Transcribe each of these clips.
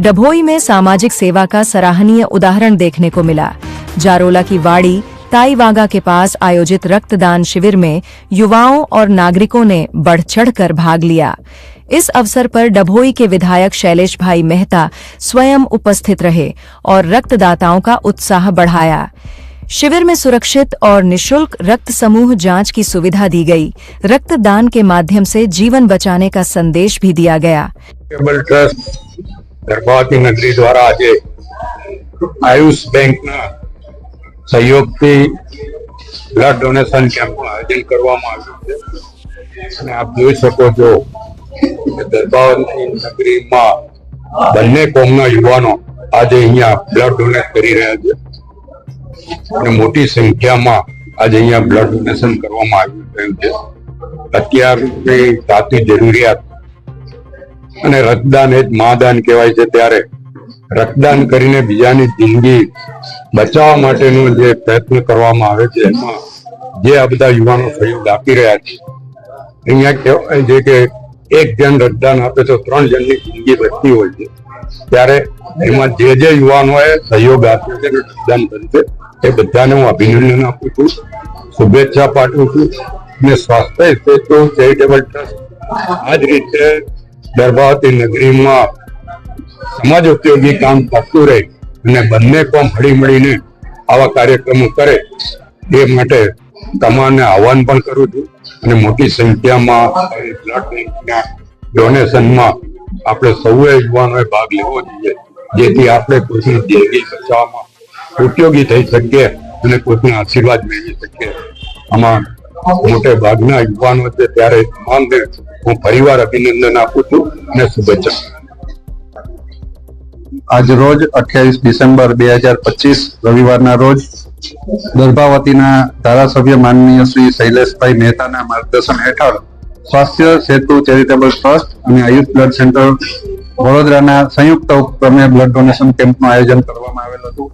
डभोई में सामाजिक सेवा का सराहनीय उदाहरण देखने को मिला। जारोला की वाड़ी, ताईवागा के पास आयोजित रक्तदान शिविर में युवाओं और नागरिकों ने बढ़ चढ़कर भाग लिया। इस अवसर पर डभोई के विधायक शैलेश भाई मेहता स्वयं उपस्थित रहे और रक्तदाताओं का उत्साह बढ़ाया। शिविर में सुरक्षित और निशुल्क रक्त समूह जाँच की सुविधा दी गई। रक्तदान के माध्यम से जीवन बचाने का संदेश भी दिया गया। ગર્ભવતી નગરી દ્વારા આજે આયુષ બેંકના સહયોગથી બ્લડ ડોનેશન કેમ્પનું આયોજન કરવામાં આવ્યું છે. અને આપ જોઈ શકો છો ગર્ભાવતી નગરીમાં બંને કોમના યુવાનો આજે અહીંયા બ્લડ ડોનેટ કરી રહ્યા છે. અને મોટી સંખ્યામાં આજે અહીંયા બ્લડ ડોનેશન કરવામાં આવ્યું છે. અત્યારની તાતી જરૂરિયાત અને રક્તદાન એ જ મહાદાન કહેવાય છે ત્યારે રક્તદાન કરીને બીજાની જિંદગી બચાવવા માટેનો જે પ્રયત્ન કરવામાં આવે છે, એમાં જે આ બધા યુવાનો સહયોગ આપી રહ્યા છે. અહીંયા કહેવાય છે કે એક જણ રક્તદાન આપે તો ત્રણ જણની જિંદગી બચતી હોય છે. ત્યારે એમાં જે જે યુવાનોએ સહયોગ આપ્યો છે રક્તદાન કર્યું એ બધાને હું અભિનંદન આપું છું. શુભેચ્છા પાઠવું છું અને સ્વાસ્થ્ય સેતુ ચેરિટેબલ ટ્રસ્ટ આ જ રીતે ગર્ભાવતી નગરીમાં સમાજ ઉપયોગી કામ કરતું રહે અને બંને કોમ હળી મળીને આવા કાર્યક્રમો કરે, એ માટે તમામને આહવાન પણ કરું છું. અને મોટી સંખ્યામાં બ્લડ બેંકના ડોનેશનમાં આપણે સૌએ યુવાનોએ ભાગ લેવો જોઈએ. જેથી આપણે કોઈની જિંદગી બચાવવામાં ઉપયોગી થઈ શકીએ અને કોઈના આશીર્વાદ મેળવી શકીએ. આમાં મોટે ભાગના યુવાનો છે, ત્યારે તમામને હું પરિવાર અભિનંદન આપું છું અને શુભેચ્છા. આજ રોજ અઠ્યાવીસ ડિસેમ્બર બે હજાર પચીસ, રવિવારના રોજ ગર્ભાવતીના ધારાસભ્ય માનનીય શ્રી શૈલેષભાઈ મહેતાના માર્ગદર્શન હેઠળ સ્વાસ્થ્ય, સેતુ, ચેરિટેબલ ટ્રસ્ટ અને આયુષ બ્લડ સેન્ટર વડોદરાના સંયુક્ત ઉપક્રમે બ્લડ ડોનેશન કેમ્પનું આયોજન કરવામાં આવેલ હતું.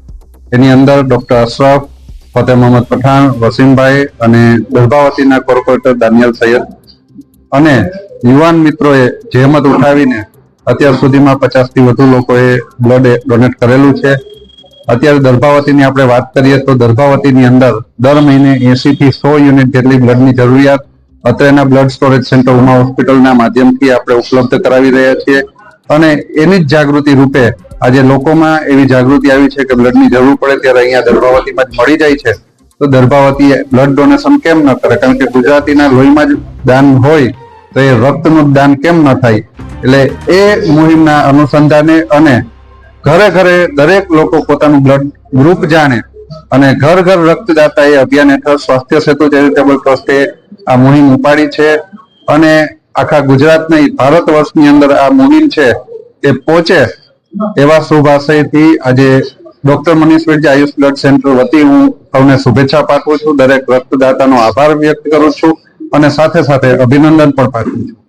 એની અંદર ડોક્ટર અશરફ, ફતેહ મોહમ્મદ પઠાણ, વસીમભાઈ અને ગર્ભાવતીના કોર્પોરેટર દાનિયલ સૈયદ અને યુવાન મિત્રોએ જહેમત ઉઠાવીને અત્યાર સુધીમાં પચાસથી વધુ લોકોએ બ્લડ ડોનેટ કરેલું છે. અત્યારે દર્ભાવતીની આપણે વાત કરીએ તો દર્ભાવતીની અંદર દર મહિને એસીથી સો યુનિટ જેટલી બ્લડની જરૂરિયાત અત્યારના બ્લડ સ્ટોરેજ સેન્ટર ઉમા હોસ્પિટલના માધ્યમથી આપણે ઉપલબ્ધ કરાવી રહ્યા છીએ. અને એની જ જાગૃતિ રૂપે આજે લોકોમાં એવી જાગૃતિ આવી છે કે બ્લડની જરૂર પડે ત્યારે અહીંયા દર્ભાવતીમાં જ મળી જાય છે. તો ગર્ભાવતી બ્લડ ડોનેશન કેમ ન કરે? કારણ કે ગુજરાતીના લોહીમાં જ દાન હોય તો એ રક્તનું દાન કેમ ન થાય? એટલે એ મુહિમના અનુસંધાને અને ઘરે ઘરે દરેક લોકો પોતાનું બ્લડ ગ્રુપ જાણે અને ઘર ઘર રક્તદાતા એ અભિયાન હેઠળ સ્વાસ્થ્ય સેતુ ચેરિટેબલ ટ્રસ્ટે આ મુહિમ ઉપાડી છે અને આખા ગુજરાત નહીં, ભારત વર્ષની અંદર આ મુહિમ છે એ પહોંચે એવા શુભાશયથી આજે doctor Manish Vedji Ayush blood centre વતી હું સૌને શુભેચ્છા પાઠવું છું. દરેક રક્તદાતાનો આભાર વ્યક્ત કરું છું અને સાથે સાથે અભિનંદન પણ પાઠવું છું.